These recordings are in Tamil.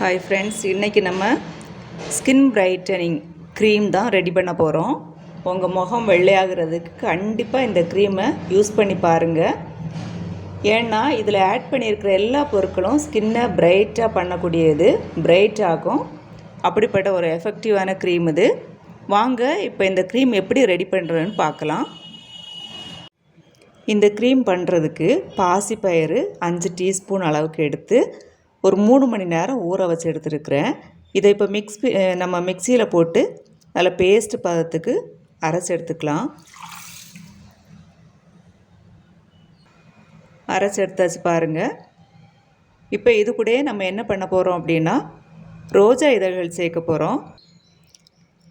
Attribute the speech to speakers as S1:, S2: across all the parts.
S1: ஹாய் ஃப்ரெண்ட்ஸ் இன்றைக்கி நம்ம ஸ்கின் பிரைட்டனிங் க்ரீம் தான் ரெடி பண்ண போகிறோம் உங்கள் முகம் வெள்ளையாகிறதுக்கு கண்டிப்பாக இந்த க்ரீமை யூஸ் பண்ணி பாருங்கள் ஏன்னா இதில் ஆட் பண்ணியிருக்கிற எல்லா பொருட்களும் ஸ்கின்னை பிரைட்டாக பண்ணக்கூடியது பிரைட் ஆகும். அப்படிப்பட்ட ஒரு எஃபெக்டிவான க்ரீம் இது. வாங்க இப்போ இந்த க்ரீம் எப்படி ரெடி பண்ணுறதுன்னு பார்க்கலாம். இந்த க்ரீம் பண்ணுறதுக்கு பாசிப்பயிறு அஞ்சு டீஸ்பூன் அளவுக்கு எடுத்து ஒரு மூணு மணி நேரம் ஊற வச்சு எடுத்துருக்கிறேன். இதை இப்போ மிக்ஸ் நம்ம மிக்சியில் போட்டு அதில் பேஸ்ட் பதத்துக்கு அரைச்சி எடுத்துக்கலாம். அரைச்சி எடுத்தாச்சு பாருங்கள் இப்போ இது கூடயே நம்ம என்ன பண்ண போகிறோம் அப்படின்னா ரோஜா இதழ்கள் சேர்க்க போகிறோம்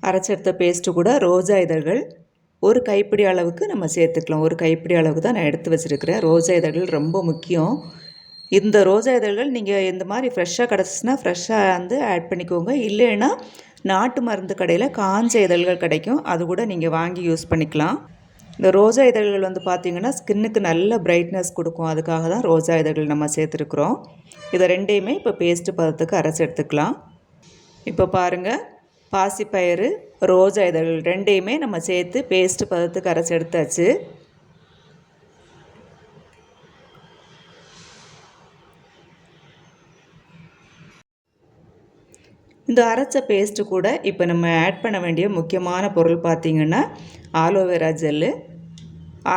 S1: அரைச்செடுத்த பேஸ்ட்டு கூட ரோஜா இதழ்கள் ஒரு கைப்பிடி அளவுக்கு நம்ம சேர்த்துக்கலாம். ஒரு கைப்பிடி அளவுக்கு தான் நான் எடுத்து வச்சுருக்கிறேன். ரோஜா இதழ்கள் ரொம்ப முக்கியம். இந்த ரோஜா இதழ்கள் நீங்கள் இந்த மாதிரி ஃப்ரெஷ்ஷாக கிடச்சிச்சின்னா ஃப்ரெஷ்ஷாக வந்து ஆட் பண்ணிக்கோங்க. இல்லைன்னா நாட்டு மருந்து கடையில் காஞ்ச இதழ்கள் கிடைக்கும். அது கூட நீங்கள் வாங்கி யூஸ் பண்ணிக்கலாம். இந்த ரோஜா இதழ்கள் வந்து பார்த்திங்கன்னா ஸ்கின்னுக்கு நல்ல பிரைட்னஸ் கொடுக்கும். அதுக்காக தான் ரோஜா இதழ்கள் நம்ம சேர்த்துருக்குறோம். இதை ரெண்டையுமே இப்போ பேஸ்ட்டு பதத்துக்கு அரைச்சி எடுத்துக்கலாம். இப்போ பாருங்கள் பாசிப்பயிறு ரோஜா இதழ்கள் ரெண்டையுமே நம்ம சேர்த்து பேஸ்ட்டு பதத்துக்கு அரைச்சி எடுத்தாச்சு. இந்த அரைச்ச பேஸ்ட்டு கூட இப்போ நம்ம ஆட் பண்ண வேண்டிய முக்கியமான பொருள் பார்த்திங்கன்னா ஆலோவேரா ஜெல்லு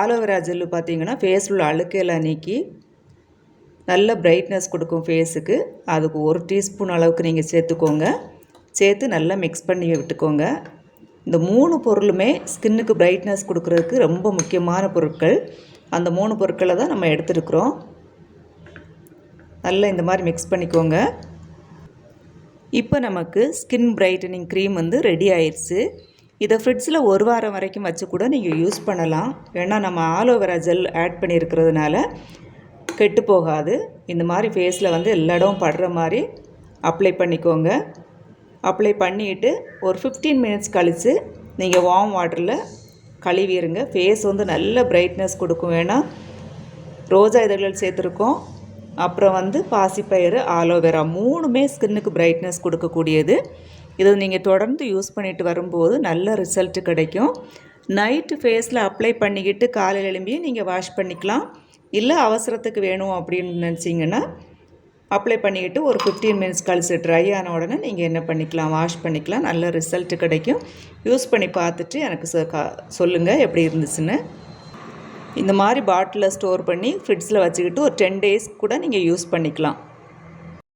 S1: ஆலோவேரா ஜெல்லு பார்த்திங்கன்னா ஃபேஸில் உள்ள அழுக்கையெல்லாம் நீக்கி நல்ல பிரைட்னஸ் கொடுக்கும் ஃபேஸுக்கு அதுக்கு ஒரு டீஸ்பூன் அளவுக்கு நீங்கள் சேர்த்துக்கோங்க. சேர்த்து நல்லா மிக்ஸ் பண்ணி விட்டுக்கோங்க. இந்த மூணு பொருளுமே ஸ்கின்னுக்கு பிரைட்னஸ் கொடுக்குறதுக்கு ரொம்ப முக்கியமான பொருட்கள். அந்த மூணு பொருட்களை தான் நம்ம எடுத்துருக்குறோம். நல்லா இந்த மாதிரி மிக்ஸ் பண்ணிக்கோங்க. இப்போ நமக்கு ஸ்கின் பிரைட்டனிங் க்ரீம் வந்து ரெடி ஆயிடுச்சு இதை ஃப்ரிட்ஜில் ஒரு வாரம் வரைக்கும் வச்சு கூட நீங்கள் யூஸ் பண்ணலாம். ஏன்னா நம்ம ஆலோவேரா ஜெல் ஆட் பண்ணியிருக்கிறதுனால கெட்டு போகாது. இந்த மாதிரி ஃபேஸில் வந்து எல்லா இடம் படுற மாதிரி அப்ளை பண்ணிக்கோங்க. அப்ளை பண்ணிவிட்டு ஒரு ஃபிஃப்டீன் மினிட்ஸ் கழித்து நீங்கள் வார்ம் வாட்டரில் கழுவிடுங்க ஃபேஸ் வந்து நல்ல பிரைட்னஸ் கொடுக்கும். வேணால் ரோஜா இதழ்கள் சேர்த்துருக்கோம். அப்புறம் வந்து பாசிப்பயிறு ஆலோவேரா மூணுமே ஸ்கின்னுக்கு பிரைட்னஸ் கொடுக்கக்கூடியது. இதை நீங்கள் தொடர்ந்து யூஸ் பண்ணிட்டு வரும்போது நல்ல ரிசல்ட்டு கிடைக்கும். நைட்டு ஃபேஸில் அப்ளை பண்ணிக்கிட்டு காலையில் எழும்பியும் நீங்கள் வாஷ் பண்ணிக்கலாம். இல்லை அவசரத்துக்கு வேணும் அப்படின்னு நினச்சிங்கன்னா அப்ளை பண்ணிக்கிட்டு ஒரு ஃபிஃப்டீன் மினிட்ஸ் கழிச்சு ட்ரை ஆன உடனே நீங்கள் என்ன பண்ணிக்கலாம் வாஷ் பண்ணிக்கலாம். நல்ல ரிசல்ட் கிடைக்கும். யூஸ் பண்ணி பார்த்துட்டு எனக்கு சொல்லுங்கள் எப்படி இருந்துச்சுன்னு. இந்த மாதிரி பாட்டிலில் ஸ்டோர் பண்ணி ஃப்ரிட்ஜில் வச்சுக்கிட்டு ஒரு டென் டேஸ் கூட நீங்கள் யூஸ் பண்ணிக்கலாம்.